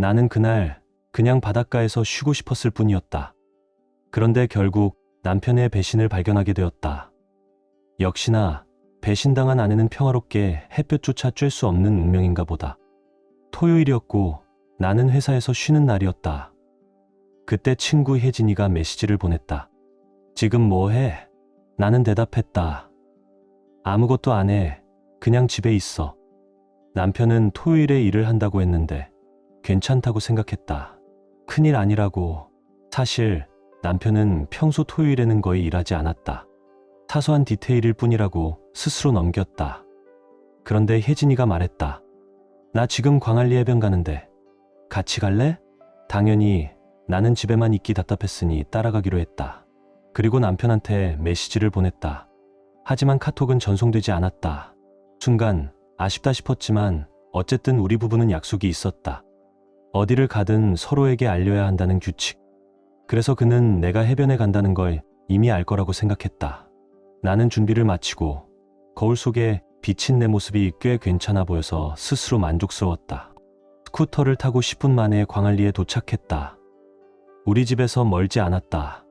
나는 그날 그냥 바닷가에서 쉬고 싶었을 뿐이었다. 그런데 결국 남편의 배신을 발견하게 되었다. 역시나 배신당한 아내는 평화롭게 햇볕조차 쬐 수 없는 운명인가 보다. 토요일이었고 나는 회사에서 쉬는 날이었다. 그때 친구 혜진이가 메시지를 보냈다. 지금 뭐 해? 나는 대답했다. 아무것도 안 해. 그냥 집에 있어. 남편은 토요일에 일을 한다고 했는데 괜찮다고 생각했다. 큰일 아니라고. 사실 남편은 평소 토요일에는 거의 일하지 않았다. 사소한 디테일일 뿐이라고 스스로 넘겼다. 그런데 혜진이가 말했다. 나 지금 광안리 해변 가는데 같이 갈래? 당연히 나는 집에만 있기 답답했으니 따라가기로 했다. 그리고 남편한테 메시지를 보냈다. 하지만 카톡은 전송되지 않았다. 순간 아쉽다 싶었지만 어쨌든 우리 부부는 약속이 있었다. 어디를 가든 서로에게 알려야 한다는 규칙. 그래서 그는 내가 해변에 간다는 걸 이미 알 거라고 생각했다. 나는 준비를 마치고 거울 속에 비친 내 모습이 꽤 괜찮아 보여서 스스로 만족스러웠다. 스쿠터를 타고 10분 만에 광안리에 도착했다. 우리 집에서 멀지 않았다.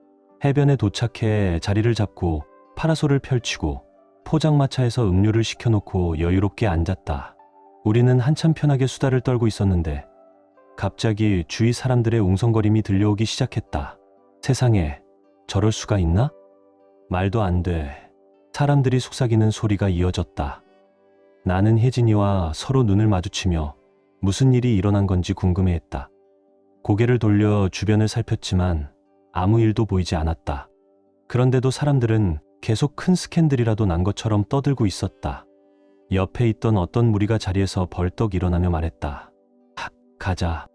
해변에 도착해 자리를 잡고 파라솔을 펼치고 포장마차에서 음료를 시켜놓고 여유롭게 앉았다. 우리는 한참 편하게 수다를 떨고 있었는데 갑자기 주위 사람들의 웅성거림이 들려오기 시작했다. 세상에 저럴 수가 있나? 말도 안 돼. 사람들이 속삭이는 소리가 이어졌다. 나는 혜진이와 서로 눈을 마주치며 무슨 일이 일어난 건지 궁금해했다. 고개를 돌려 주변을 살폈지만 아무 일도 보이지 않았다. 그런데도 사람들은 계속 큰 스캔들이라도 난 것처럼 떠들고 있었다. 옆에 있던 어떤 무리가 자리에서 벌떡 일어나며 말했다. 하, 가자.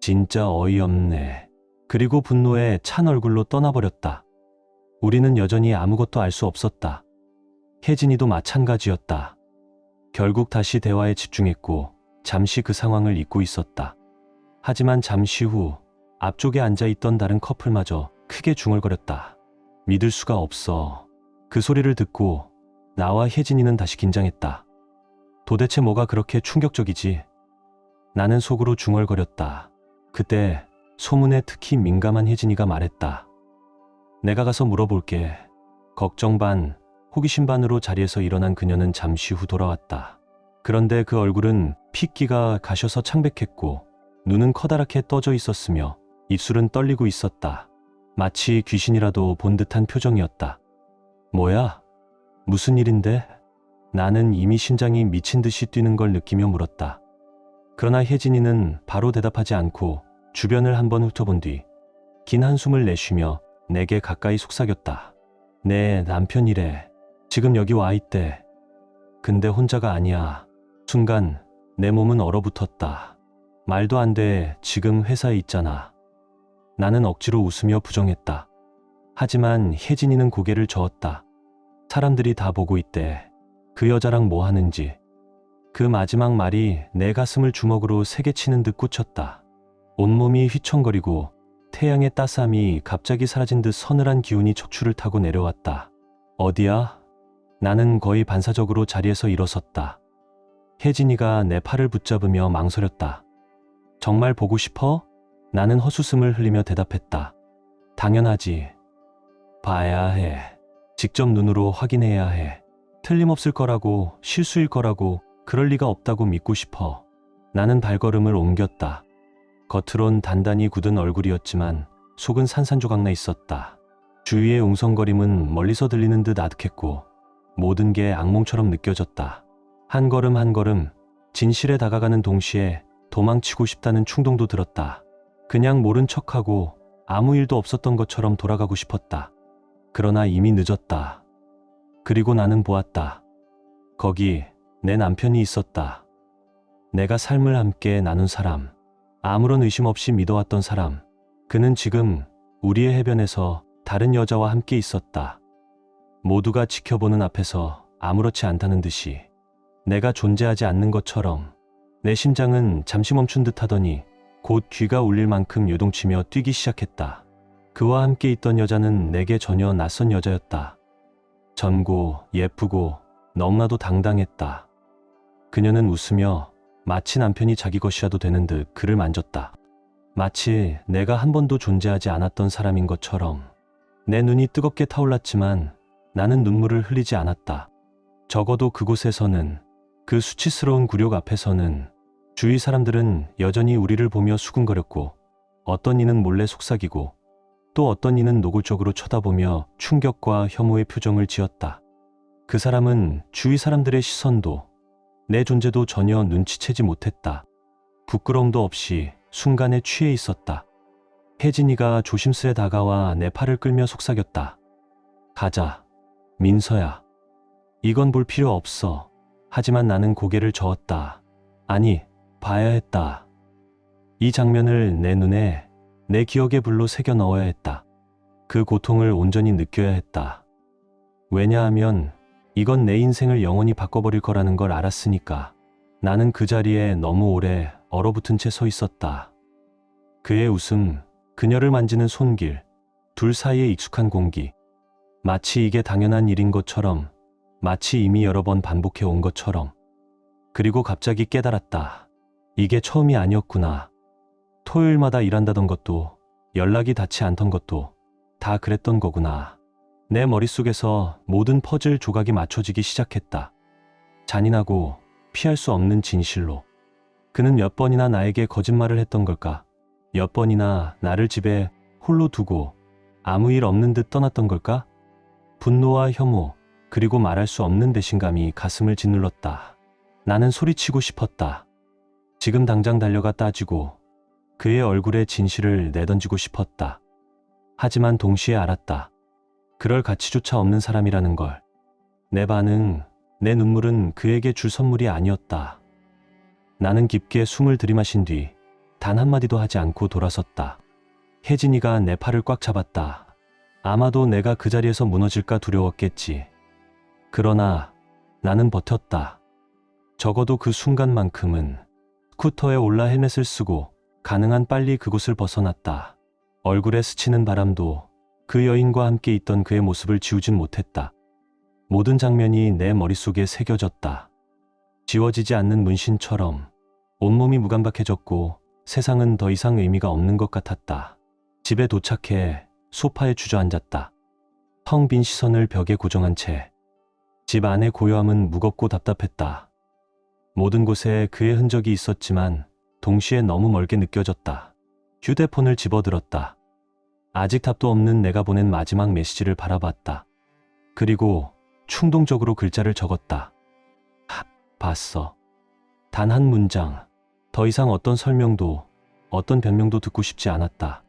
진짜 어이없네. 그리고 분노에 찬 얼굴로 떠나버렸다. 우리는 여전히 아무것도 알 수 없었다. 혜진이도 마찬가지였다. 결국 다시 대화에 집중했고 잠시 그 상황을 잊고 있었다. 하지만 잠시 후 앞쪽에 앉아 있던 다른 커플마저 크게 중얼거렸다. 믿을 수가 없어. 그 소리를 듣고 나와 혜진이는 다시 긴장했다. 도대체 뭐가 그렇게 충격적이지? 나는 속으로 중얼거렸다. 그때 소문에 특히 민감한 혜진이가 말했다. 내가 가서 물어볼게. 걱정 반, 호기심 반으로 자리에서 일어난 그녀는 잠시 후 돌아왔다. 그런데 그 얼굴은 핏기가 가셔서 창백했고 눈은 커다랗게 떠져 있었으며 입술은 떨리고 있었다. 마치 귀신이라도 본 듯한 표정이었다. 뭐야? 무슨 일인데? 나는 이미 심장이 미친 듯이 뛰는 걸 느끼며 물었다. 그러나 혜진이는 바로 대답하지 않고 주변을 한번 훑어본 뒤 긴 한숨을 내쉬며 내게 가까이 속삭였다. 내 남편이래. 지금 여기 와 있대. 근데 혼자가 아니야. 순간 내 몸은 얼어붙었다. 말도 안 돼. 지금 회사에 있잖아. 나는 억지로 웃으며 부정했다. 하지만 혜진이는 고개를 저었다. 사람들이 다 보고 있대. 그 여자랑 뭐 하는지. 그 마지막 말이 내 가슴을 주먹으로 세게 치는 듯 꽂혔다. 온몸이 휘청거리고 태양의 따스함이 갑자기 사라진 듯 서늘한 기운이 척추를 타고 내려왔다. 어디야? 나는 거의 반사적으로 자리에서 일어섰다. 혜진이가 내 팔을 붙잡으며 망설였다. 정말 보고 싶어? 나는 헛웃음을 흘리며 대답했다. 당연하지. 봐야 해. 직접 눈으로 확인해야 해. 틀림없을 거라고, 실수일 거라고, 그럴 리가 없다고 믿고 싶어. 나는 발걸음을 옮겼다. 겉으론 단단히 굳은 얼굴이었지만 속은 산산조각나 있었다. 주위의 웅성거림은 멀리서 들리는 듯 아득했고 모든 게 악몽처럼 느껴졌다. 한 걸음 한 걸음 진실에 다가가는 동시에 도망치고 싶다는 충동도 들었다. 그냥 모른 척하고 아무 일도 없었던 것처럼 돌아가고 싶었다. 그러나 이미 늦었다. 그리고 나는 보았다. 거기 내 남편이 있었다. 내가 삶을 함께 나눈 사람. 아무런 의심 없이 믿어왔던 사람. 그는 지금 우리의 해변에서 다른 여자와 함께 있었다. 모두가 지켜보는 앞에서 아무렇지 않다는 듯이 내가 존재하지 않는 것처럼 내 심장은 잠시 멈춘 듯 하더니 곧 귀가 울릴 만큼 요동치며 뛰기 시작했다. 그와 함께 있던 여자는 내게 전혀 낯선 여자였다. 젊고 예쁘고 너무나도 당당했다. 그녀는 웃으며 마치 남편이 자기 것이라도 되는 듯 그를 만졌다. 마치 내가 한 번도 존재하지 않았던 사람인 것처럼 내 눈이 뜨겁게 타올랐지만 나는 눈물을 흘리지 않았다. 적어도 그곳에서는 그 수치스러운 굴욕 앞에서는 주위 사람들은 여전히 우리를 보며 수군거렸고 어떤 이는 몰래 속삭이고 또 어떤 이는 노골적으로 쳐다보며 충격과 혐오의 표정을 지었다. 그 사람은 주위 사람들의 시선도 내 존재도 전혀 눈치채지 못했다. 부끄러움도 없이 순간에 취해 있었다. 혜진이가 조심스레 다가와 내 팔을 끌며 속삭였다. 가자. 민서야. 이건 볼 필요 없어. 하지만 나는 고개를 저었다. 아니, 봐야 했다. 이 장면을 내 눈에, 내 기억의 불로 새겨 넣어야 했다. 그 고통을 온전히 느껴야 했다. 왜냐하면 이건 내 인생을 영원히 바꿔버릴 거라는 걸 알았으니까. 나는 그 자리에 너무 오래 얼어붙은 채 서 있었다. 그의 웃음, 그녀를 만지는 손길, 둘 사이의 익숙한 공기. 마치 이게 당연한 일인 것처럼, 마치 이미 여러 번 반복해 온 것처럼. 그리고 갑자기 깨달았다. 이게 처음이 아니었구나. 토요일마다 일한다던 것도, 연락이 닿지 않던 것도, 다 그랬던 거구나. 내 머릿속에서 모든 퍼즐 조각이 맞춰지기 시작했다. 잔인하고 피할 수 없는 진실로. 그는 몇 번이나 나에게 거짓말을 했던 걸까? 몇 번이나 나를 집에 홀로 두고 아무 일 없는 듯 떠났던 걸까? 분노와 혐오, 그리고 말할 수 없는 배신감이 가슴을 짓눌렀다. 나는 소리치고 싶었다. 지금 당장 달려가 따지고 그의 얼굴에 진실을 내던지고 싶었다. 하지만 동시에 알았다. 그럴 가치조차 없는 사람이라는 걸. 내 반응, 내 눈물은 그에게 줄 선물이 아니었다. 나는 깊게 숨을 들이마신 뒤 단 한마디도 하지 않고 돌아섰다. 혜진이가 내 팔을 꽉 잡았다. 아마도 내가 그 자리에서 무너질까 두려웠겠지. 그러나 나는 버텼다. 적어도 그 순간만큼은 스쿠터에 올라 헬멧을 쓰고 가능한 빨리 그곳을 벗어났다. 얼굴에 스치는 바람도 그 여인과 함께 있던 그의 모습을 지우진 못했다. 모든 장면이 내 머릿속에 새겨졌다. 지워지지 않는 문신처럼 온몸이 무감각해졌고 세상은 더 이상 의미가 없는 것 같았다. 집에 도착해 소파에 주저앉았다. 텅 빈 시선을 벽에 고정한 채 집 안의 고요함은 무겁고 답답했다. 모든 곳에 그의 흔적이 있었지만 동시에 너무 멀게 느껴졌다. 휴대폰을 집어들었다. 아직 답도 없는 내가 보낸 마지막 메시지를 바라봤다. 그리고 충동적으로 글자를 적었다. 하, 봤어. 단 한 문장. 더 이상 어떤 설명도, 어떤 변명도 듣고 싶지 않았다.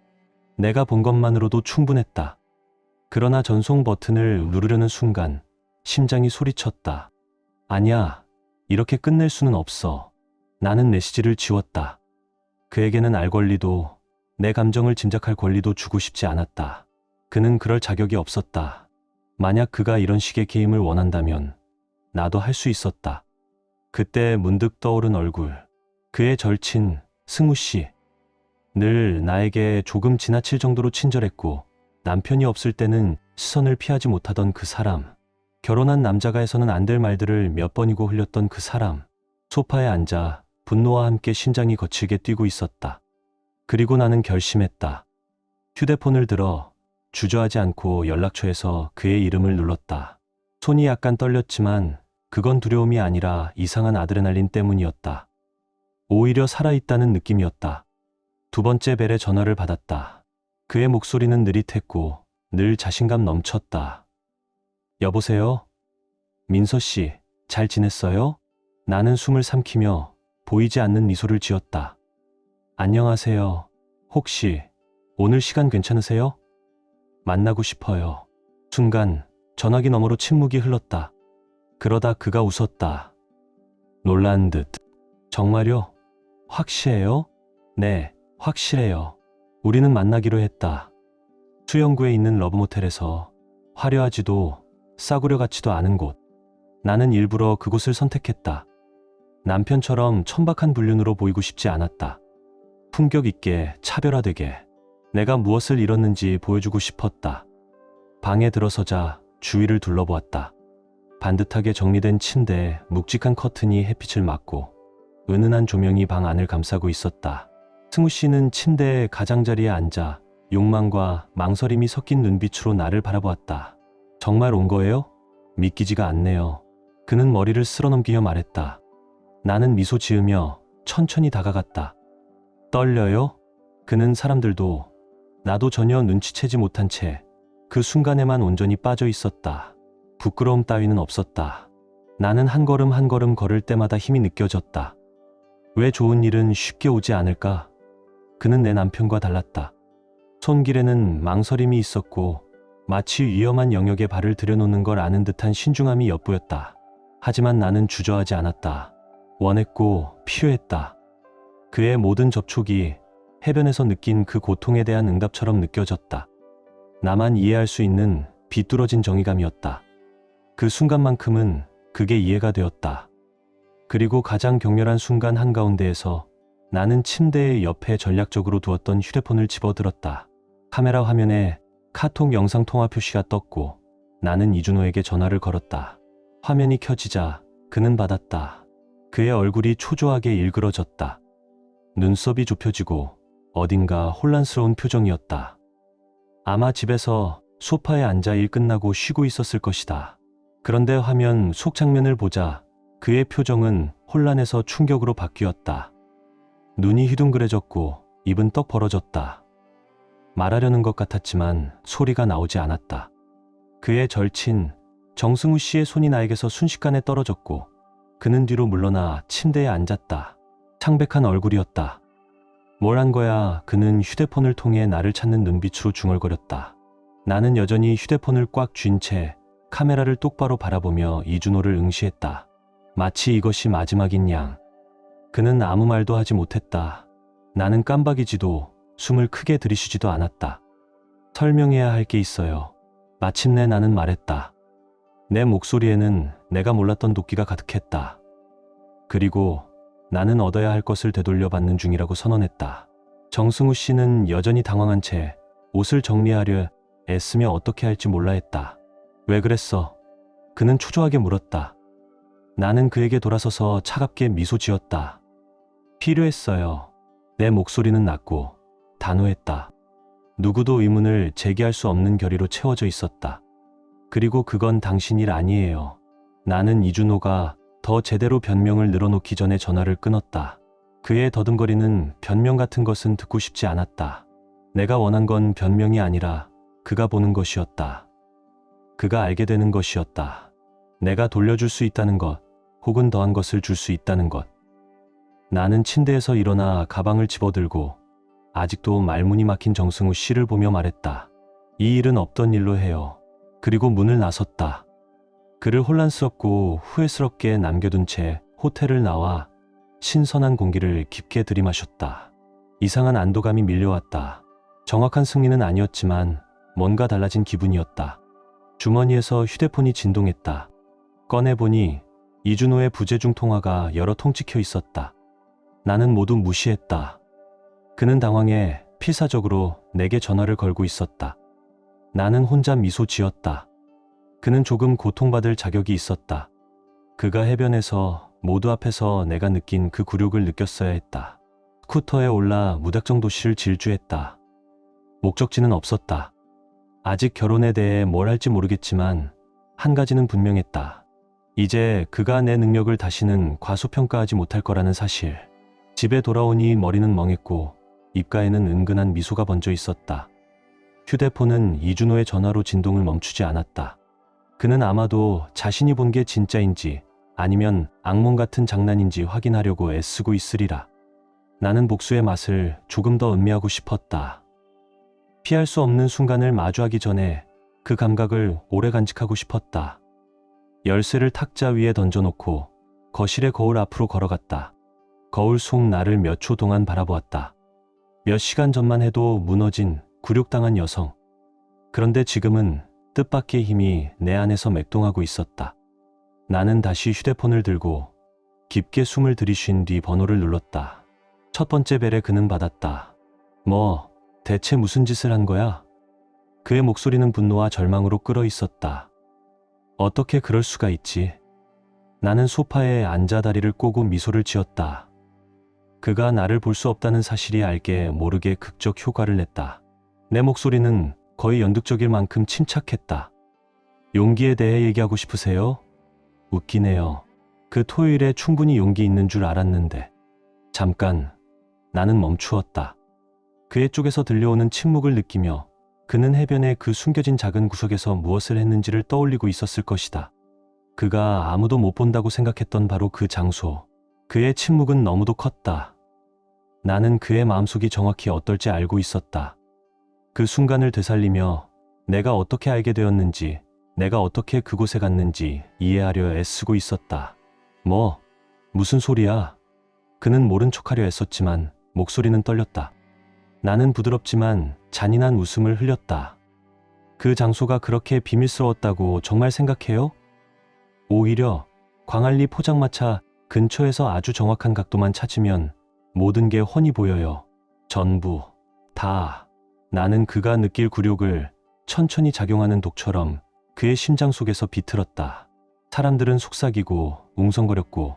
내가 본 것만으로도 충분했다. 그러나 전송 버튼을 누르려는 순간 심장이 소리쳤다. 아니야, 이렇게 끝낼 수는 없어. 나는 메시지를 지웠다. 그에게는 알 권리도 내 감정을 짐작할 권리도 주고 싶지 않았다. 그는 그럴 자격이 없었다. 만약 그가 이런 식의 게임을 원한다면 나도 할 수 있었다. 그때 문득 떠오른 얼굴. 그의 절친 승우 씨. 늘 나에게 조금 지나칠 정도로 친절했고 남편이 없을 때는 시선을 피하지 못하던 그 사람. 결혼한 남자가 해서는 안 될 말들을 몇 번이고 흘렸던 그 사람. 소파에 앉아 분노와 함께 심장이 거칠게 뛰고 있었다. 그리고 나는 결심했다. 휴대폰을 들어 주저하지 않고 연락처에서 그의 이름을 눌렀다. 손이 약간 떨렸지만 그건 두려움이 아니라 이상한 아드레날린 때문이었다. 오히려 살아있다는 느낌이었다. 두 번째 벨의 전화를 받았다. 그의 목소리는 느릿했고 늘 자신감 넘쳤다. 여보세요? 민서 씨, 잘 지냈어요? 나는 숨을 삼키며 보이지 않는 미소를 지었다. 안녕하세요. 혹시 오늘 시간 괜찮으세요? 만나고 싶어요. 순간 전화기 너머로 침묵이 흘렀다. 그러다 그가 웃었다. 놀란 듯. 정말요? 확실해요? 네, 확실해요. 우리는 만나기로 했다. 수영구에 있는 러브모텔에서 화려하지도 싸구려 같지도 않은 곳. 나는 일부러 그곳을 선택했다. 남편처럼 천박한 불륜으로 보이고 싶지 않았다. 품격 있게 차별화되게 내가 무엇을 잃었는지 보여주고 싶었다. 방에 들어서자 주위를 둘러보았다. 반듯하게 정리된 침대에 묵직한 커튼이 햇빛을 막고 은은한 조명이 방 안을 감싸고 있었다. 승우 씨는 침대의 가장자리에 앉아 욕망과 망설임이 섞인 눈빛으로 나를 바라보았다. 정말 온 거예요? 믿기지가 않네요. 그는 머리를 쓸어넘기며 말했다. 나는 미소 지으며 천천히 다가갔다. 떨려요? 그는 사람들도 나도 전혀 눈치채지 못한 채 그 순간에만 온전히 빠져 있었다. 부끄러움 따위는 없었다. 나는 한 걸음 한 걸음 걸을 때마다 힘이 느껴졌다. 왜 좋은 일은 쉽게 오지 않을까? 그는 내 남편과 달랐다. 손길에는 망설임이 있었고 마치 위험한 영역에 발을 들여놓는 걸 아는 듯한 신중함이 엿보였다. 하지만 나는 주저하지 않았다. 원했고 필요했다. 그의 모든 접촉이 해변에서 느낀 그 고통에 대한 응답처럼 느껴졌다. 나만 이해할 수 있는 비뚤어진 정의감이었다. 그 순간만큼은 그게 이해가 되었다. 그리고 가장 격렬한 순간 한가운데에서 나는 침대의 옆에 전략적으로 두었던 휴대폰을 집어들었다. 카메라 화면에 카톡 영상 통화 표시가 떴고 나는 이준호에게 전화를 걸었다. 화면이 켜지자 그는 받았다. 그의 얼굴이 초조하게 일그러졌다. 눈썹이 좁혀지고 어딘가 혼란스러운 표정이었다. 아마 집에서 소파에 앉아 일 끝나고 쉬고 있었을 것이다. 그런데 화면 속 장면을 보자 그의 표정은 혼란에서 충격으로 바뀌었다. 눈이 휘둥그레졌고 입은 떡 벌어졌다. 말하려는 것 같았지만 소리가 나오지 않았다. 그의 절친 정승우 씨의 손이 나에게서 순식간에 떨어졌고 그는 뒤로 물러나 침대에 앉았다. 창백한 얼굴이었다. 뭘 한 거야 그는 휴대폰을 통해 나를 찾는 눈빛으로 중얼거렸다. 나는 여전히 휴대폰을 꽉 쥔 채 카메라를 똑바로 바라보며 이준호를 응시했다. 마치 이것이 마지막인 양. 그는 아무 말도 하지 못했다. 나는 깜박이지도 숨을 크게 들이쉬지도 않았다. 설명해야 할 게 있어요. 마침내 나는 말했다. 내 목소리에는 내가 몰랐던 도끼가 가득했다. 그리고 나는 얻어야 할 것을 되돌려 받는 중이라고 선언했다. 정승우 씨는 여전히 당황한 채 옷을 정리하려 애쓰며 어떻게 할지 몰라 했다. 왜 그랬어? 그는 초조하게 물었다. 나는 그에게 돌아서서 차갑게 미소 지었다. 필요했어요. 내 목소리는 낮고 단호했다. 누구도 의문을 제기할 수 없는 결의로 채워져 있었다. 그리고 그건 당신 일 아니에요. 나는 이준호가 더 제대로 변명을 늘어놓기 전에 전화를 끊었다. 그의 더듬거리는 변명 같은 것은 듣고 싶지 않았다. 내가 원한 건 변명이 아니라 그가 보는 것이었다. 그가 알게 되는 것이었다. 내가 돌려줄 수 있다는 것, 혹은 더한 것을 줄 수 있다는 것. 나는 침대에서 일어나 가방을 집어들고 아직도 말문이 막힌 정승우 씨를 보며 말했다. 이 일은 없던 일로 해요. 그리고 문을 나섰다. 그를 혼란스럽고 후회스럽게 남겨둔 채 호텔을 나와 신선한 공기를 깊게 들이마셨다. 이상한 안도감이 밀려왔다. 정확한 승리는 아니었지만 뭔가 달라진 기분이었다. 주머니에서 휴대폰이 진동했다. 꺼내보니 이준호의 부재중 통화가 여러 통 찍혀 있었다. 나는 모두 무시했다. 그는 당황해 필사적으로 내게 전화를 걸고 있었다. 나는 혼자 미소 지었다. 그는 조금 고통받을 자격이 있었다. 그가 해변에서 모두 앞에서 내가 느낀 그 굴욕을 느꼈어야 했다. 스쿠터에 올라 무작정 도시를 질주했다. 목적지는 없었다. 아직 결혼에 대해 뭘 할지 모르겠지만 한 가지는 분명했다. 이제 그가 내 능력을 다시는 과소평가하지 못할 거라는 사실. 집에 돌아오니 머리는 멍했고 입가에는 은근한 미소가 번져 있었다. 휴대폰은 이준호의 전화로 진동을 멈추지 않았다. 그는 아마도 자신이 본 게 진짜인지 아니면 악몽 같은 장난인지 확인하려고 애쓰고 있으리라. 나는 복수의 맛을 조금 더 음미하고 싶었다. 피할 수 없는 순간을 마주하기 전에 그 감각을 오래 간직하고 싶었다. 열쇠를 탁자 위에 던져놓고 거실의 거울 앞으로 걸어갔다. 거울 속 나를 몇 초 동안 바라보았다. 몇 시간 전만 해도 무너진 굴욕당한 여성. 그런데 지금은 뜻밖의 힘이 내 안에서 맥동하고 있었다. 나는 다시 휴대폰을 들고 깊게 숨을 들이쉰 뒤 번호를 눌렀다. 첫 번째 벨에 그는 받았다. 뭐, 대체 무슨 짓을 한 거야? 그의 목소리는 분노와 절망으로 끓어 있었다. 어떻게 그럴 수가 있지? 나는 소파에 앉아 다리를 꼬고 미소를 지었다. 그가 나를 볼 수 없다는 사실이 알게 모르게 극적 효과를 냈다. 내 목소리는 거의 연극적일 만큼 침착했다. 용기에 대해 얘기하고 싶으세요? 웃기네요. 그 토요일에 충분히 용기 있는 줄 알았는데. 잠깐, 나는 멈추었다. 그의 쪽에서 들려오는 침묵을 느끼며 그는 해변의 그 숨겨진 작은 구석에서 무엇을 했는지를 떠올리고 있었을 것이다. 그가 아무도 못 본다고 생각했던 바로 그 장소. 그의 침묵은 너무도 컸다. 나는 그의 마음속이 정확히 어떨지 알고 있었다. 그 순간을 되살리며 내가 어떻게 알게 되었는지, 내가 어떻게 그곳에 갔는지 이해하려 애쓰고 있었다. 뭐, 무슨 소리야? 그는 모른 척하려 애썼지만 목소리는 떨렸다. 나는 부드럽지만 잔인한 웃음을 흘렸다. 그 장소가 그렇게 비밀스러웠다고 정말 생각해요? 오히려 광안리 포장마차 근처에서 아주 정확한 각도만 찾으면 모든 게 훤히 보여요. 전부, 다. 나는 그가 느낄 굴욕을 천천히 작용하는 독처럼 그의 심장 속에서 비틀었다. 사람들은 속삭이고 웅성거렸고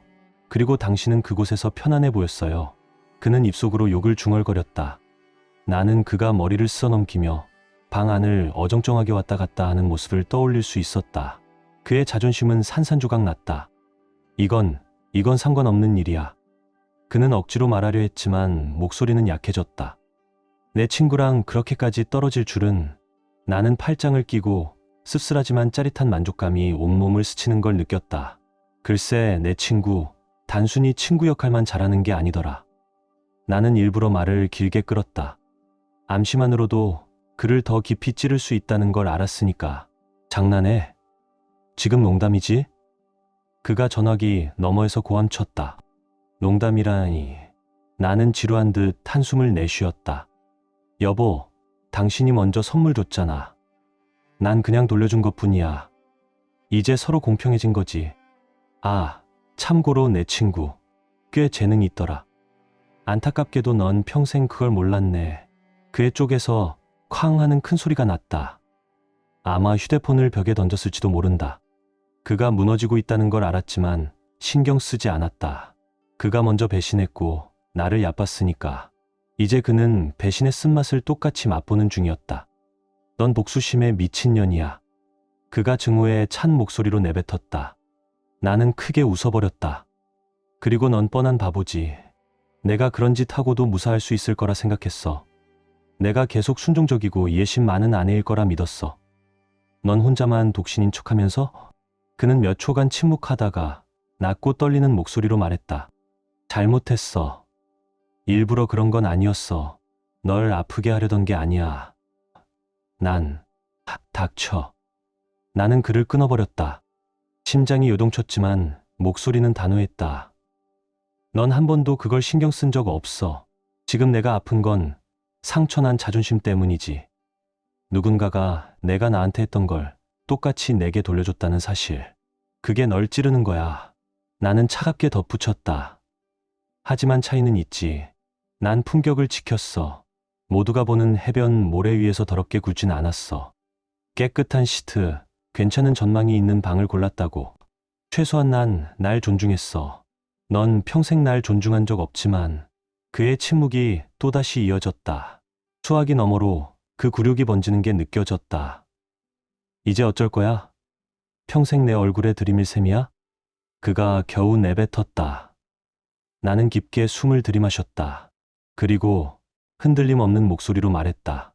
그리고 당신은 그곳에서 편안해 보였어요. 그는 입속으로 욕을 중얼거렸다. 나는 그가 머리를 쓸어넘기며 방 안을 어정쩡하게 왔다 갔다 하는 모습을 떠올릴 수 있었다. 그의 자존심은 산산조각 났다. 이건, 이건 상관없는 일이야. 그는 억지로 말하려 했지만 목소리는 약해졌다. 내 친구랑 그렇게까지 떨어질 줄은 나는 팔짱을 끼고 씁쓸하지만 짜릿한 만족감이 온몸을 스치는 걸 느꼈다. 글쎄, 내 친구, 단순히 친구 역할만 잘하는 게 아니더라. 나는 일부러 말을 길게 끌었다. 암시만으로도 그를 더 깊이 찌를 수 있다는 걸 알았으니까. 장난해. 지금 농담이지? 그가 전화기 너머에서 고함쳤다. 농담이라니. 나는 지루한 듯 한숨을 내쉬었다. 여보, 당신이 먼저 선물 줬잖아. 난 그냥 돌려준 것 뿐이야. 이제 서로 공평해진 거지. 아, 참고로 내 친구. 꽤 재능이 있더라. 안타깝게도 넌 평생 그걸 몰랐네. 그의 쪽에서 쾅 하는 큰 소리가 났다. 아마 휴대폰을 벽에 던졌을지도 모른다. 그가 무너지고 있다는 걸 알았지만 신경 쓰지 않았다. 그가 먼저 배신했고 나를 얕봤으니까. 이제 그는 배신의 쓴맛을 똑같이 맛보는 중이었다. 넌 복수심에 미친년이야. 그가 증오에 찬 목소리로 내뱉었다. 나는 크게 웃어버렸다. 그리고 넌 뻔한 바보지. 내가 그런 짓 하고도 무사할 수 있을 거라 생각했어. 내가 계속 순종적이고 예심 많은 아내일 거라 믿었어. 넌 혼자만 독신인 척하면서 그는 몇 초간 침묵하다가 낮고 떨리는 목소리로 말했다. 잘못했어. 일부러 그런 건 아니었어. 널 아프게 하려던 게 아니야. 난, 하, 닥쳐. 나는 그를 끊어버렸다. 심장이 요동쳤지만 목소리는 단호했다. 넌 한 번도 그걸 신경 쓴 적 없어. 지금 내가 아픈 건 상처난 자존심 때문이지. 누군가가 내가 나한테 했던 걸 똑같이 내게 돌려줬다는 사실. 그게 널 찌르는 거야. 나는 차갑게 덧붙였다. 하지만 차이는 있지. 난 품격을 지켰어. 모두가 보는 해변 모래 위에서 더럽게 굴진 않았어. 깨끗한 시트, 괜찮은 전망이 있는 방을 골랐다고. 최소한 난 날 존중했어. 넌 평생 날 존중한 적 없지만 그의 침묵이 또다시 이어졌다. 수화기 너머로 그 굴욕이 번지는 게 느껴졌다. 이제 어쩔 거야? 평생 내 얼굴에 들이밀 셈이야? 그가 겨우 내뱉었다. 나는 깊게 숨을 들이마셨다. 그리고 흔들림 없는 목소리로 말했다.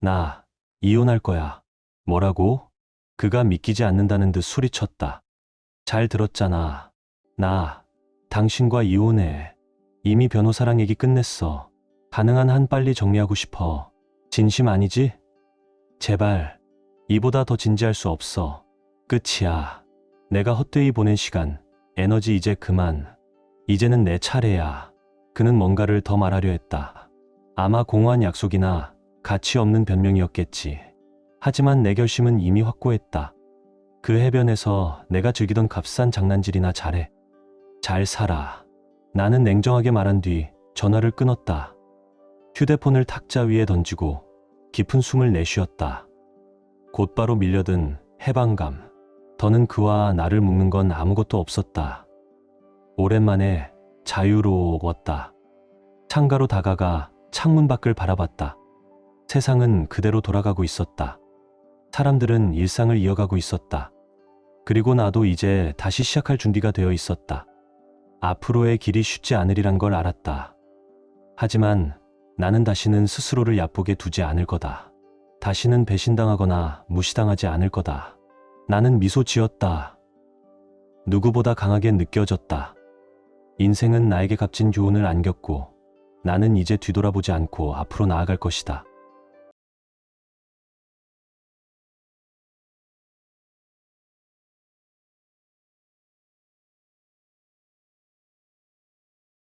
나 이혼할 거야. 뭐라고? 그가 믿기지 않는다는 듯 소리쳤다. 잘 들었잖아. 나 당신과 이혼해. 이미 변호사랑 얘기 끝냈어. 가능한 한 빨리 정리하고 싶어. 진심 아니지? 제발, 이보다 더 진지할 수 없어. 끝이야. 내가 헛되이 보낸 시간, 에너지 이제 그만. 이제는 내 차례야. 그는 뭔가를 더 말하려 했다. 아마 공허한 약속이나 가치 없는 변명이었겠지. 하지만 내 결심은 이미 확고했다. 그 해변에서 내가 즐기던 값싼 장난질이나 잘해. 잘 살아. 나는 냉정하게 말한 뒤 전화를 끊었다. 휴대폰을 탁자 위에 던지고 깊은 숨을 내쉬었다. 곧바로 밀려든 해방감. 더는 그와 나를 묶는 건 아무것도 없었다. 오랜만에 자유로웠다. 창가로 다가가 창문 밖을 바라봤다. 세상은 그대로 돌아가고 있었다. 사람들은 일상을 이어가고 있었다. 그리고 나도 이제 다시 시작할 준비가 되어 있었다. 앞으로의 길이 쉽지 않으리란 걸 알았다. 하지만 나는 다시는 스스로를 얕보게 두지 않을 거다. 다시는 배신당하거나 무시당하지 않을 거다. 나는 미소 지었다. 누구보다 강하게 느껴졌다. 인생은 나에게 값진 교훈을 안겼고 나는 이제 뒤돌아보지 않고 앞으로 나아갈 것이다.